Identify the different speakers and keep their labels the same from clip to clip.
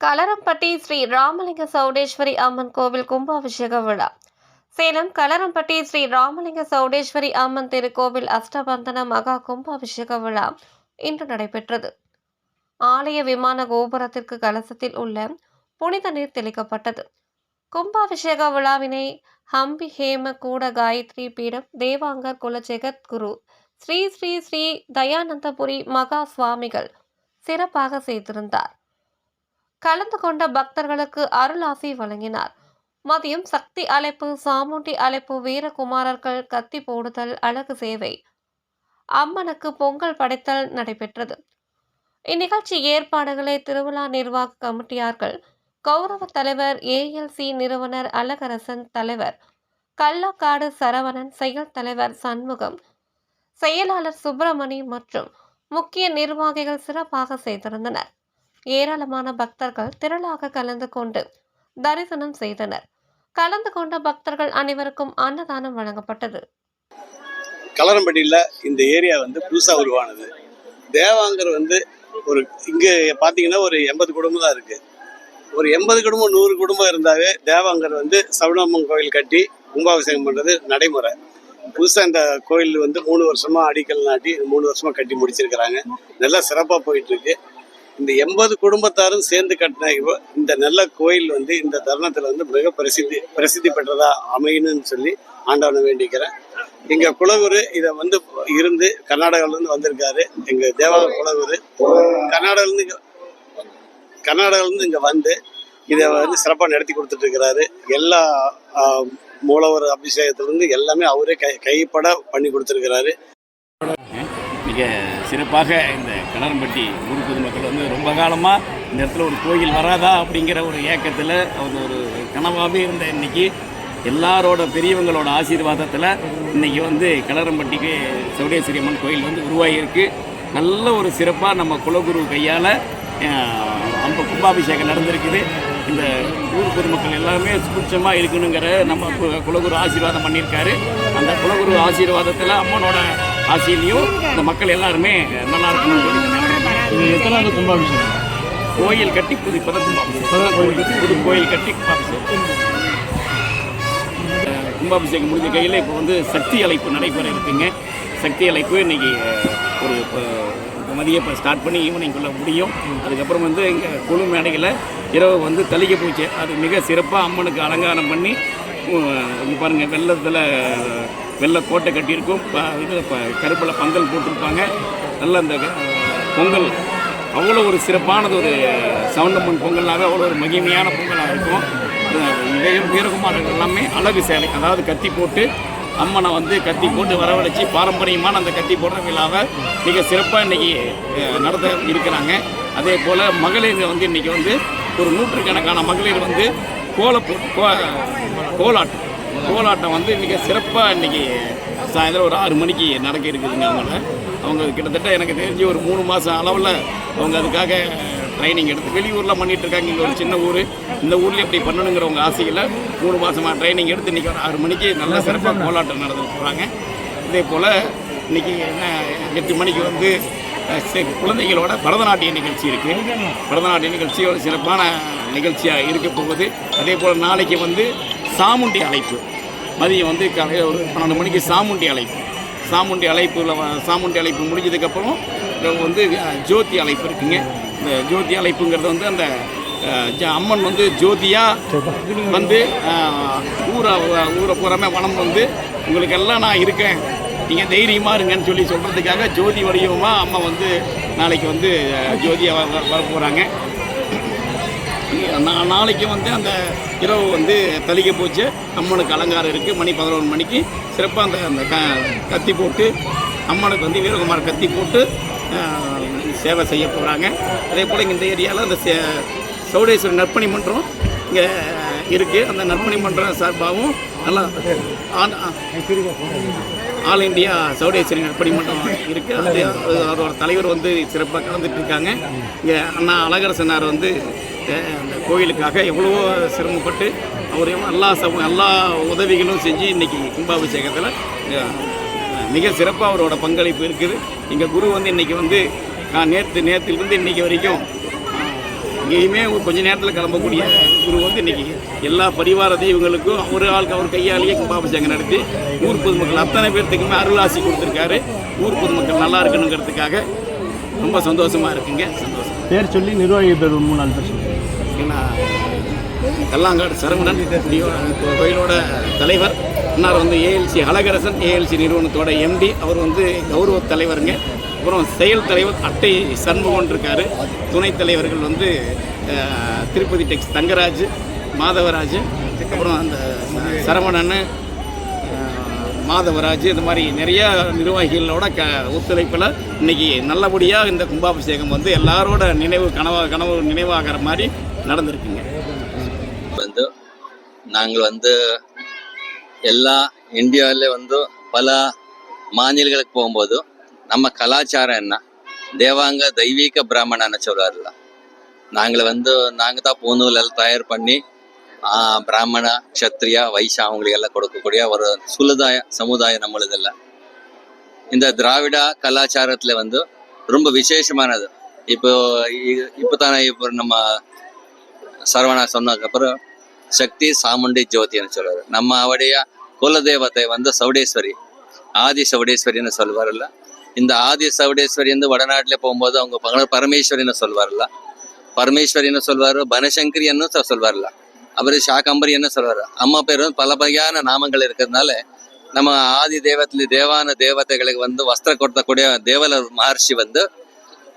Speaker 1: கலரம்பட்டி ஸ்ரீ ராமலிங்க சௌடேஸ்வரி அம்மன் கோவில் கும்பாபிஷேக விழா. சேலம் கலரம்பட்டி ஸ்ரீ ராமலிங்க சௌடேஸ்வரி அம்மன் திருக்கோவில் அஷ்டபந்தன மகா கும்பாபிஷேக விழா இன்று நடைபெற்றது. ஆலய விமான கோபுரத்திற்கு கலசத்தில் உள்ள புனித நீர் தெளிக்கப்பட்டது. கும்பாபிஷேக விழாவினை ஹம்பி ஹேம கூட காயத்ரி பீடம் தேவாங்கர் குல ஜெகத்குரு ஸ்ரீ ஸ்ரீ ஸ்ரீ தயானந்தபுரி மகா சுவாமிகள் சிறப்பாக செய்திருந்தார் கலந்து கொண்ட பக்தர்களுக்கு அருளாசி வழங்கினார். மதியம் சக்தி அழைப்பு சாமுண்டி அழைப்பு வீரகுமாரர்கள் கத்தி போடுதல் அழகு சேவை. அம்மனுக்கு பொங்கல் படைத்தல் நடைபெற்றது. இந்நிகழ்ச்சி ஏற்பாடுகளை திருவிழா நிர்வாக கமிட்டியார்கள் கௌரவ தலைவர் ஏஎல்சி நிறுவனர் அழகரசன் தலைவர் கள்ளக்காடு சரவணன் செயல் தலைவர் சண்முகம் செயலாளர் சுப்பிரமணி மற்றும் முக்கிய நிர்வாகிகள் சிறப்பாக செய்திருந்தனர். ஏராளமான பக்தர்கள் திரளாக கலந்து கொண்டு தரிசனம் செய்தனர். கலந்து கொண்ட பக்தர்கள் அனைவருக்கும் அன்னதானம் வழங்கப்பட்டது.
Speaker 2: கலரம்பட்டியில் இந்த ஏரியா வந்து புதுசாக உருவானது. தேவாங்கர் வந்து ஒரு இங்கே பார்த்தீங்கன்னா ஒரு எண்பது குடும்பம் தான் இருக்குது ஒரு எண்பது குடும்பம் நூறு குடும்பம் இருந்தாவே தேவாங்கர் வந்து சவுனம்மன் கோயில் கட்டி கும்பாபிஷேகம் பண்ணுறது நடைமுறை. புதுசாக இந்த கோயில் வந்து மூணு வருஷமாக அடிக்கல் நாட்டி மூணு வருஷமாக கட்டி முடிச்சிருக்கிறாங்க. நல்லா சிறப்பாக போயிட்டுருக்கு இந்த எண்பது குடும்பத்தாரும் சேர்ந்து கட்டின இந்த நல்ல கோயில் வந்து இந்த தருணத்தில் வந்து மிக பிரசித்தி பிரசித்தி பெற்றதா அமையணும்னு சொல்லி ஆண்டவனை வேண்டிக்கிறேன். எங்க குலகுரு இதை வந்து இருந்து கர்நாடகாவிலேருந்து வந்திருக்காரு. எங்க தேவாங்க குலகுரு கர்நாடகால இருந்து இங்க- வந்து இதை வந்து சிறப்பாக நடத்தி கொடுத்துட்டு இருக்கிறாரு. எல்லா மூலவர் அபிஷேகத்திலிருந்து எல்லாமே அவரே கை கைப்பட பண்ணி கொடுத்துருக்கிறாரு.
Speaker 3: மிக சிறப்பாக இந்த கிணறும்பட்டி ஊர் பொதுமக்கள் வந்து ரொம்ப காலமாக இந்த இடத்துல ஒரு கோயில் வராதா அப்படிங்கிற ஒரு ஏக்கத்தில் அவங்க ஒரு கனவாகவே இருந்த இன்னைக்கு எல்லாரோட பெரியவங்களோட ஆசீர்வாதத்தில் இன்னைக்கு வந்து கிளரம்பட்டிக்கு சவுடேஸ்வரி அம்மன் கோயில் வந்து உருவாகியிருக்கு. நல்ல ஒரு சிறப்பாக நம்ம குலகுரு கையால் நம்ம கும்பாபிஷேகம் நடந்திருக்குது. இந்த ஊர் பொதுமக்கள் எல்லாருமே சுபிட்சமாக இருக்கணுங்கிற நம்ம கு- குலகுரு ஆசீர்வாதம் பண்ணியிருக்காரு. அந்த குலகுரு ஆசீர்வாதத்தில் அம்மனோட ஆசையிலையும் இந்த மக்கள் எல்லாருமே நல்லா இருக்கணும்னு சொல்லி
Speaker 4: இது எத்தனாவது கும்பாபிஷேகம்?
Speaker 3: கோயில் கட்டி புது இப்பதான் கும்பாபிஷேகம். கோயில் புது கோயில் கட்டி கும்பாபிஷேகம். கும்பாபிஷேகம் முடிஞ்ச கையில் இப்போ வந்து சக்தி அழைப்பு நடைபெற இருக்குங்க. சக்தி அழைப்பு இன்னைக்கு ஒரு இப்போ மதியம் இப்போ ஸ்டார்ட் பண்ணி ஈவினிங்குள்ளே முடியும். அதுக்கப்புறம் வந்து இங்கே குழு மேடையில் இரவு வந்து தளிக்க பூச்சி அது மிக சிறப்பாக அம்மனுக்கு அலங்காரம் பண்ணி இங்கே பாருங்கள் வெள்ளத்தில் வெள்ளை கோட்டை கட்டியிருக்கும். ப- இது கருப்பில் பந்தல் போட்டிருப்பாங்க. நல்ல அந்த பொங்கல். அவ்வளோ ஒரு சிறப்பானது ஒரு சவுண்டம்மன் பொங்கல்னாவே அவ்வளோ ஒரு மகிமையான பொங்கலாக இருக்கும். வீர வீரகுமாரர்கள் எல்லாமே அழகு சேலை அதாவது கத்தி போட்டு அம்மனை வந்து கத்தி போட்டு வரவழைச்சி பாரம்பரியமான அந்த கத்தி போடுற விழாவை மிக சிறப்பாக இன்றைக்கி நடத்த இருக்கிறாங்க. அதே போல் மகளிர் வந்து இன்றைக்கி வந்து ஒரு நூற்றுக்கணக்கான மகளிர் வந்து கோல கோ- கோலாட்டம். கோலாட்டம் வந்து இன்றைக்கி சிறப்பாக இன்றைக்கி சாயந்தரம் ஒரு ஆறு மணிக்கு நடக்க இருக்குதுங்க அவங்கள. அவங்க கிட்டத்தட்ட எனக்கு தெரிஞ்சு ஒரு மூணு மாதம் அளவில் அவங்க அதுக்காக ட்ரைனிங் எடுத்து வெளியூரில் பண்ணிட்டு இருக்காங்க. இங்கே ஒரு சின்ன ஊர். இந்த ஊரில் இப்படி பண்ணணுங்கிறவங்க ஆசையில் மூணு மாதமாக ட்ரைனிங் எடுத்து இன்றைக்கி ஒரு ஆறு மணிக்கு நல்ல சிறப்பாக கோலாட்டம் நடந்துட்டு போகிறாங்க இதே போல் இன்றைக்கி என்ன எட்டு மணிக்கு வந்து குழந்தைகளோட பரதநாட்டிய நிகழ்ச்சி இருக்குது பரதநாட்டிய நிகழ்ச்சி ஒரு சிறப்பான நிகழ்ச்சியாக இருக்க போகுது. அதே போல் நாளைக்கு வந்து சாமுண்டி அழைப்பு. மதியம் வந்து காலையில் ஒரு பன்னெண்டு மணிக்கு சாமுண்டி அழைப்பு. சாமுண்டி அழைப்பில் சாமுண்டி அழைப்பு முடிஞ்சதுக்கப்புறம் வந்து ஜோதி அழைப்பு இருக்குங்க. இந்த ஜோதி அழைப்புங்கிறது வந்து அந்த அம்மன் வந்து ஜோதியாக வந்து ஊரை ஊரை பூராமே வனம் வந்து உங்களுக்கு எல்லாம் நான் இருக்கேன். நீங்கள் தைரியமாக இருங்கன்னு சொல்லி சொல்கிறதுக்காக ஜோதி வடிவமாக அம்மா வந்து நாளைக்கு வந்து ஜோதியாக வர வர போகிறாங்க நாளைக்கு வந்து அந்த இரவு வந்து தளிக்க போச்சு. அம்மனுக்கு அலங்காரம் இருக்குது மணி பதினொன்று மணிக்கு சிறப்பாக அந்த அந்த க கத்தி போட்டு அம்மனுக்கு வந்து வீரகுமார் கத்தி போட்டு சேவை செய்ய போகிறாங்க அதே போல் இந்த ஏரியாவில் அந்த சே சௌடேஸ்வரர் நற்பணி மன்றம் இங்கே இருக்குது அந்த நற்பணி மன்றம் சார்பாகவும் நல்லா ஆன்- ஆல் இந்தியா சௌடேஸ்வரி நற்பணி மன்றம் இருக்குது அது அதோட தலைவர் வந்து சிறப்பாக கலந்துட்டு இருக்காங்க. இங்கே அண்ணா அழகரசனார் வந்து அந்த கோயிலுக்காக எவ்வளவோ சிரமப்பட்டு அவர் எல்லா சம எல்லா உதவிகளும் செஞ்சு இன்றைக்கி கும்பாபிஷேகத்தில் மிக சிறப்பாக அவரோட பங்களிப்பு இருக்குது. எங்கள் குரு வந்து இன்னைக்கு வந்து நான் நேற்று நேற்றுலேருந்து இன்னைக்கு வரைக்கும் இங்கேயுமே எங்கேயுமே கொஞ்ச நேரத்தில் கிளம்பக்கூடிய குரு வந்து இன்றைக்கி எல்லா பரிவார தெய்வங்களுக்கும் ஒரு ஆளுக்கு அவர் கையாலேயே கும்பாபிஷேகம் நடத்தி ஊர் பொதுமக்கள் அத்தனை பேர்த்துக்குமே அருளாசி கொடுத்துருக்காரு. ஊர் பொதுமக்கள் நல்லா இருக்கணுங்கிறதுக்காக ரொம்ப சந்தோஷமாக இருக்குங்க. சந்தோஷம்.
Speaker 4: பேர் சொல்லி நிர்வாகி பேர் மூணு நாள் பேர்
Speaker 3: பார்த்தீங்கன்னா கல்லாங்காடு சரவணன் கோயிலோட தலைவர். அன்னார் வந்து ஏஎல்சி அழகரசன் ஏஎல்சி நிறுவனத்தோட எம்டி அவர் வந்து கௌரவ தலைவருங்க. அப்புறம் செயல் தலைவர் அட்டை சண்முகன் இருக்காரு. துணைத் தலைவர்கள் வந்து திருப்பதி டெக்ஸ் தங்கராஜ் மாதவராஜ் அப்புறம் அந்த சரவணன் மாதவராஜ் இந்த மாதிரி நிறையா நிர்வாகிகளோட க ஒத்துழைப்பில் இன்னைக்கு நல்லபடியாக இந்த கும்பாபிஷேகம் வந்து எல்லாரோட நினைவு கனவா கனவு நினைவாகிற மாதிரி நடந்திருக்குங்க.
Speaker 5: வந்து நாங்கள் வந்து எல்லா இந்தியாவில் வந்து பல மாநிலங்களுக்கு போகும்போது நம்ம கலாச்சாரம் என்ன? தேவாங்க தெய்வீக பிராமணன்னு சொல்லுவார்ல நாங்கள் வந்து நாங்கள் தான் பூணூல் எல்லாம் தயார் பண்ணி ஆ, பிராமண க்ஷத்ரியா வைஷா அவங்களுக்கெல்லாம் கொடுக்கக்கூடிய ஒரு சுலுதாய சமுதாயம் நம்மளுதெல்லாம் இந்த திராவிட கலாச்சாரத்துல வந்து ரொம்ப விசேஷமானது. இப்போ இப்போ தானே இப்போ நம்ம சரவணா சொன்னதுக்கப்புறம் சக்தி சாமுண்டி ஜோதின்னு சொல்லுவார் நம்ம அவடைய குலதெய்வத்தை வந்து சவுடேஸ்வரி ஆதி சவுடேஸ்வரின்னு சொல்வார்ல இந்த ஆதி சவுடேஸ்வரி வந்து வடநாட்டில் போகும்போது அவங்க பகல- பரமேஸ்வரின்னு சொல்வார்ல பரமேஸ்வரின்னு சொல்லுவார் பனசங்கரின்னு சொ- சொல்வார்ல அவர் சாகம்பரின்னு சொல்வார். அம்மா பேர் வந்து பல வகையான நாமங்கள் இருக்கிறதுனால நம்ம ஆதி தெய்வத்துல தேவான தேவதைகளுக்கு வந்து வஸ்திரம் கொடுத்தக்கூடிய தேவலர் மகர்ஷி வந்து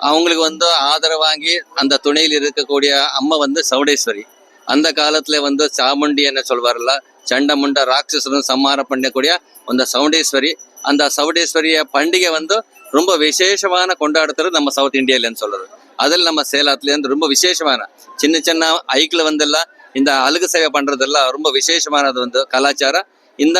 Speaker 5: அவங்களுக்கு வந்து ஆதரவு வாங்கி அந்த துணையில் இருக்கக்கூடிய அம்மா வந்து சவுடேஸ்வரி அந்த காலத்துல வந்து சாமுண்டி என்ன சொல்வார்ல சண்டமுண்ட ராட்சசனும் சம்மாரம் பண்ணக்கூடிய அந்த சவுண்டேஸ்வரி அந்த சவுடேஸ்வரிய பண்டிகை வந்து ரொம்ப விசேஷமான கொண்டாடுறது நம்ம சவுத் இந்தியாலன்னு சொல்றது. அதில் நம்ம சேலத்துலேருந்து ரொம்ப விசேஷமான சின்ன சின்ன ஐக்கில் வந்தெல்லாம் இந்த அழுகு சேவை பண்ணுறதெல்லாம் ரொம்ப விசேஷமானது வந்து கலாச்சாரம். இந்த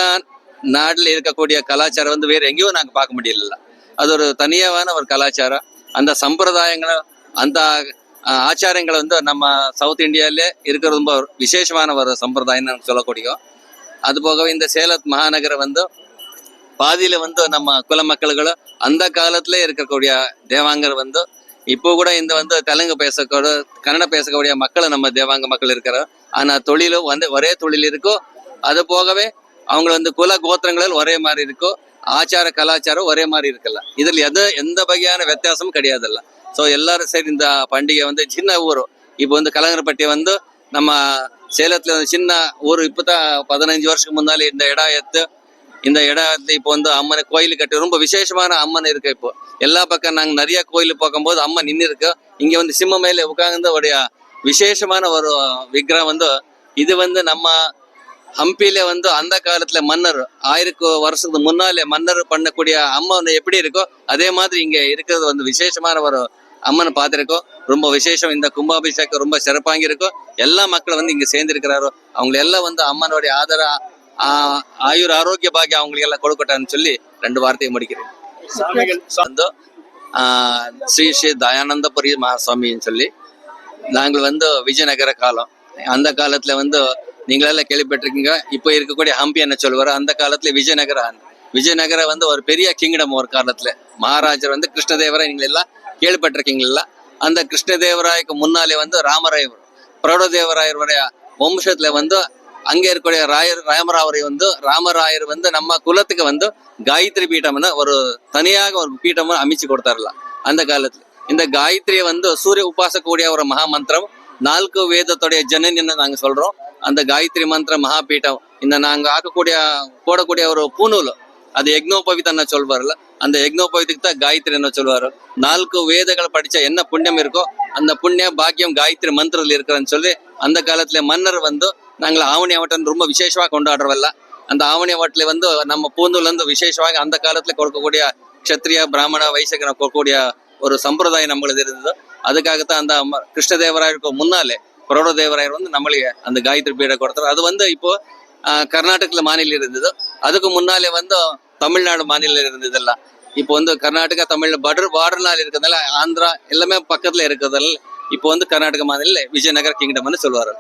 Speaker 5: நாட்டில் இருக்கக்கூடிய கலாச்சாரம் வந்து வேறு எங்கேயும் நாங்கள் பார்க்க முடியல. அது ஒரு தனியாவான ஒரு கலாச்சாரம். அந்த சம்பிரதாயங்களை அந்த ஆச்சாரங்களை வந்து நம்ம சவுத் இந்தியாவிலே இருக்கிற ரொம்ப விசேஷமான ஒரு சம்பிரதாயம்னு நமக்கு சொல்லக்கூடிய. அது போகவே இந்த சேலத் மாநகரம் வந்து பாதியில் வந்து நம்ம குல மக்கள்களும் அந்த காலத்துல இருக்கக்கூடிய தேவாங்கர் வந்து இப்போ கூட இந்த வந்து தெலுங்கு பேசக்கூட கன்னடம் பேசக்கூடிய மக்கள் நம்ம தேவாங்க மக்கள் இருக்கிறோம் ஆனால் தொழிலும் வந்து ஒரே தொழில் இருக்கோ அது போகவே அவங்க வந்து குல கோத்திரங்களில் ஒரே மாதிரி இருக்கோ ஆச்சார கலாச்சாரம் ஒரே மாதிரி இருக்கல இதில் எது எந்த வகையான வித்தியாசமும் கிடையாதுல்ல. ஸோ எல்லாரும் சரி இந்த பண்டிகை வந்து சின்ன ஊர். இப்போ வந்து கலங்கரப்பட்டி வந்து நம்ம சேலத்துல வந்து சின்ன ஊர். இப்போ தான் பதினஞ்சு வருஷத்துக்கு முன்னாலே இந்த இடம் எடுத்து இந்த இடத்துல இப்போ வந்து அம்மனை கோயில் கட்டி ரொம்ப விசேஷமான அம்மன் இருக்கு இப்போ. எல்லா பக்கம் நாங்கள் நிறைய கோயில் பார்க்கும்போது அம்மன் நின்று இருக்கு இங்க வந்து சிம்ம மேல உட்காந்து உடைய விசேஷமான ஒரு விக்கிரம் வந்து இது வந்து நம்ம ஹம்பியில வந்து அந்த காலத்துல மன்னர் ஆயிரம் வருஷத்துக்கு முன்னாலே மன்னர் பண்ணக்கூடிய அம்மன் எப்படி இருக்கோ அதே மாதிரி இங்க இருக்கிறது வந்து விசேஷமான ஒரு அம்மனை பார்த்திருக்கோம். ரொம்ப விசேஷம். இந்த கும்பாபிஷேகம் ரொம்ப சிறப்பாங்க இருக்கும் எல்லா மக்களும் வந்து இங்க சேர்ந்திருக்கிறாரோ. அவங்க எல்லாம் வந்து அம்மனுடைய ஆதர ஆயுர் ஆரோக்கிய பாக்கியம் அவங்களுக்கு எல்லாம் கொடுக்கட்டான்னு சொல்லி ரெண்டு வார்த்தையை முடிக்கிறேன். வந்து ஸ்ரீ ஸ்ரீ தயானந்தபுரி மகாசுவாமின்னு சொல்லி நாங்கள் வந்து விஜயநகர காலம். அந்த காலத்துல வந்து நீங்களெல்லாம் கேள்விப்பட்டிருக்கீங்க. இப்போ இருக்கக்கூடிய ஹம்பி என்ன சொல்லுவார் அந்த காலத்துல விஜயநகர விஜயநகர வந்து ஒரு பெரிய கிங்டம் ஒரு காலத்துல. மகாராஜர் வந்து கிருஷ்ணதேவராய் நீங்கள் எல்லாம் கேள்விப்பட்டிருக்கீங்களா? அந்த கிருஷ்ணதேவராயக்கு முன்னாலே வந்து ராமராயர் பிரௌடதேவராயருடைய வம்சத்துல வந்து அங்கே இருக்கக்கூடிய ராயர் ராமராவரை வந்து ராமராயர் வந்து நம்ம குலத்துக்கு வந்து காயத்ரி பீட்டம்னு ஒரு தனியாக ஒரு பீட்டம் அமைச்சு கொடுத்தாருல அந்த காலத்துல. இந்த காயத்ரியை வந்து சூரிய உபாசக்கூடிய ஒரு மகாமந்திரம் நான்கு வேதத்துடைய ஜனனின்னு நாங்க சொல்றோம். அந்த காயத்ரி மந்திர மகாபீட்டம் இந்த நாங்க ஆக்கக்கூடிய போடக்கூடிய ஒரு பூநூல் அது யக்னோபவிதன்னு சொல்வார்ல அந்த யக்னோபவித்துக்கு தான் காயத்ரி என்ன சொல்லுவாரு நான்கு வேதங்கள் படிச்ச என்ன புண்ணியம் இருக்கோ அந்த புண்ணிய பாக்கியம் காயத்ரி மந்திரத்தில் இருக்கிறன்னு சொல்லி அந்த காலத்துல மன்னர் வந்து நாங்கள் ஆவணி அவட்டன் ரொம்ப விசேஷமாக கொண்டாடுறவல்ல. அந்த ஆவணி அவட்டில் வந்து நம்ம பூந்தூர்ல இருந்து விசேஷமாக அந்த காலத்துல கொடுக்கக்கூடிய க்ஷத்ரியா பிராமண வைசகனை கொடுக்கக்கூடிய ஒரு சம்பிரதாயம் நம்மளது இருந்தது. அதுக்காகத்தான் அந்த கிருஷ்ணதேவராயருக்கு முன்னாலே பிரௌடதேவராயர் வந்து நம்மளுக்கு அந்த காயத்ரி பீடை கொடுத்தார். அது வந்து இப்போ ஆஹ், கர்நாடகத்துல மாநிலம் இருந்தது. அதுக்கு முன்னாலே வந்து தமிழ்நாடு மாநிலம் இருந்ததெல்லாம் இப்போ வந்து கர்நாடகா தமிழ் பார்டர் பார்டர்னால் இருக்கிறதால ஆந்திரா எல்லாமே பக்கத்துல இருக்கிறதால இப்போ வந்து கர்நாடக மாநில விஜயநகர் கிங்டம்னு சொல்லுவாரு